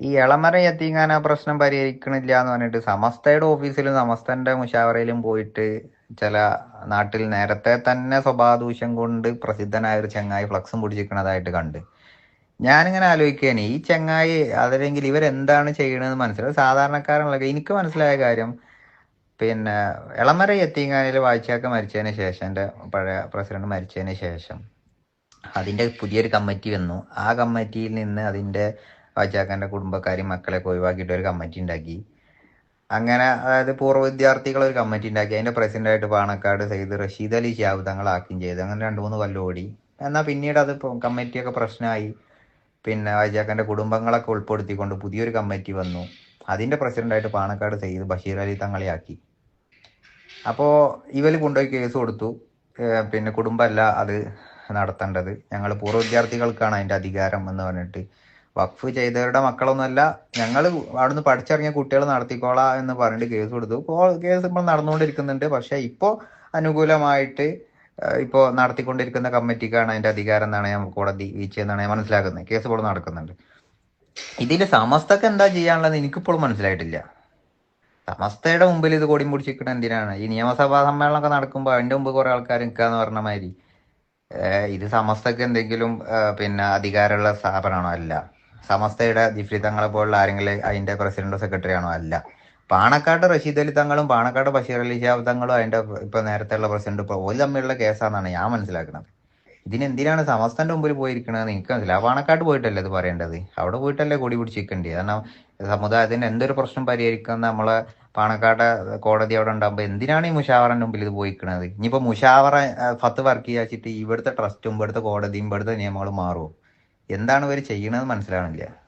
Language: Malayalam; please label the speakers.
Speaker 1: ഈ എളമര എത്തിങ്ങാന പ്രശ്നം പരിഹരിക്കണില്ല എന്ന് പറഞ്ഞിട്ട് സമസ്തയുടെ ഓഫീസിലും സമസ്തന്റെ മുഷാവറയിലും പോയിട്ട് ചില നാട്ടിൽ നേരത്തെ തന്നെ സ്വഭാവദൂഷ്യം കൊണ്ട് പ്രസിദ്ധനായ ഒരു ചങ്ങായി ഫ്ലക്സും പിടിച്ചിരിക്കണതായിട്ട് കണ്ട്. ഞാനിങ്ങനെ ആലോചിക്കുകയാണ് ഈ ചങ്ങായി അതല്ലെങ്കിൽ ഇവരെന്താണ് ചെയ്യണതെന്ന് മനസ്സിലായി. സാധാരണക്കാരനുള്ള എനിക്ക് മനസ്സിലായ കാര്യം പിന്നെ എളമര എത്തിങ്ങാനിൽ വായിച്ചാക്ക മരിച്ചതിന് ശേഷം എന്റെ പഴയ പ്രസിഡന്റ് മരിച്ചതിന് ശേഷം അതിന്റെ പുതിയൊരു കമ്മിറ്റി വന്നു. ആ കമ്മിറ്റിയിൽ നിന്ന് അതിന്റെ വായിച്ചാക്കന്റെ കുടുംബക്കാരും മക്കളെയൊക്കെ ഒഴിവാക്കിയിട്ട് ഒരു കമ്മിറ്റി ഉണ്ടാക്കി. അങ്ങനെ അതായത് പൂർവ വിദ്യാർത്ഥികൾ ഒരു കമ്മിറ്റി ഉണ്ടാക്കി. അതിന്റെ പ്രസിഡന്റായിട്ട് പാണക്കാട് സെയ്ദ് റഷീദ് അലി ഷിയാബ് തങ്ങളാക്കുകയും ചെയ്തു. അങ്ങനെ രണ്ട് മൂന്ന് കൊല്ലം ഓടി. എന്നാൽ പിന്നീട് അത് കമ്മിറ്റിയൊക്കെ പ്രശ്നമായി. പിന്നെ വായിച്ചാക്കന്റെ കുടുംബങ്ങളൊക്കെ ഉൾപ്പെടുത്തിക്കൊണ്ട് പുതിയൊരു കമ്മിറ്റി വന്നു. അതിന്റെ പ്രസിഡന്റായിട്ട് പാണക്കാട് സെയ്ദ് ബഷീർ അലി തങ്ങളെ ആക്കി. അപ്പോൾ ഇവർ കൊണ്ടുപോയി കേസ് കൊടുത്തു. പിന്നെ കുടുംബമല്ല അത് നടത്തേണ്ടത്. ഞങ്ങൾ പൂർവ വിദ്യാർത്ഥികൾക്കാണ് അതിന്റെ അധികാരം എന്ന് പറഞ്ഞിട്ട് വഖഫ് ചെയ്തവരുടെ മക്കളൊന്നുമല്ല. ഞങ്ങൾ അവിടുന്ന് പഠിച്ചിറങ്ങിയ കുട്ടികൾ നടത്തിക്കോളാം എന്ന് പറഞ്ഞിട്ട് കേസ് കൊടുത്തു. ഇപ്പോൾ കേസ് ഇപ്പോൾ നടന്നുകൊണ്ടിരിക്കുന്നുണ്ട്. പക്ഷെ ഇപ്പോൾ അനുകൂലമായിട്ട് ഇപ്പോൾ നടത്തിക്കൊണ്ടിരിക്കുന്ന കമ്മിറ്റിക്കാണ് അതിന്റെ അധികാരം എന്നാണ് ഞാൻ കോടതി വീഴ്ചയെന്നാണ് ഞാൻ മനസ്സിലാക്കുന്നത്. കേസ് ഇപ്പോൾ നടക്കുന്നുണ്ട്. ഇതിൽ സമസ്തക്ക് എന്താ ചെയ്യാനുള്ളത് എനിക്കിപ്പോഴും മനസ്സിലായിട്ടില്ല. സമസ്തയുടെ മുമ്പിൽ ഇത് കൊടി മുടിച്ചിരിക്കുന്നത് എന്തിനാണ്? ഈ നിയമസഭാ സമ്മേളനമൊക്കെ നടക്കുമ്പോൾ അതിന്റെ മുമ്പ് കുറേ ആൾക്കാർ നിൽക്കാന്ന് പറഞ്ഞ മാതിരി. ഇത് സമസ്തക്ക് എന്തെങ്കിലും പിന്നെ അധികാരമുള്ള സ്ഥാപനമാണോ? അല്ല. സമസ്തയുടെ ജിഫ്രി തങ്ങളെ പോലുള്ള ആരെങ്കിലും അതിന്റെ പ്രസിഡന്റോ സെക്രട്ടറി ആണോ അല്ല. പാണക്കാട് റഷീദ് അലി തങ്ങളും പാണക്കാട് ബഷീർ അലി ഷാബ് തങ്ങളും അതിന്റെ ഇപ്പൊ നേരത്തെ ഉള്ള പ്രസിഡന്റ് ഇപ്പൊ ഒരു തമ്മിലുള്ള കേസാണെന്നാണ് ഞാൻ മനസ്സിലാക്കുന്നത്. ഇതിനെന്തിനാണ് സമസ്തന്റെ മുമ്പിൽ പോയിരിക്കുന്നത് എനിക്ക് മനസ്സിലായി. പാണക്കാട് പോയിട്ടല്ലേ ഇത് പറയേണ്ടത്? അവിടെ പോയിട്ടല്ലേ കൊടി പിടിച്ചിരിക്കേണ്ടത് കാരണം സമുദായത്തിന് എന്തൊരു പ്രശ്നം പരിഹരിക്കുന്ന നമ്മളെ പാണക്കാട് കോടതി അവിടെ ഉണ്ടാകുമ്പോൾ എന്തിനാണ് ഈ മുഷാവറന്റെ മുമ്പിൽ ഇത് പോയിക്കണത് ഇനിയിപ്പോ മുഷാവറ ഫത്ത് വർക്ക് ചെയ്യാച്ചിട്ട് ഇവിടുത്തെ ട്രസ്റ്റും ഇവിടുത്തെ കോടതിയും ഇവിടുത്തെ നിയമങ്ങളും മാറുമോ എന്താണ് ഇവർ ചെയ്യണതെന്ന് മനസ്സിലാവണില്ല.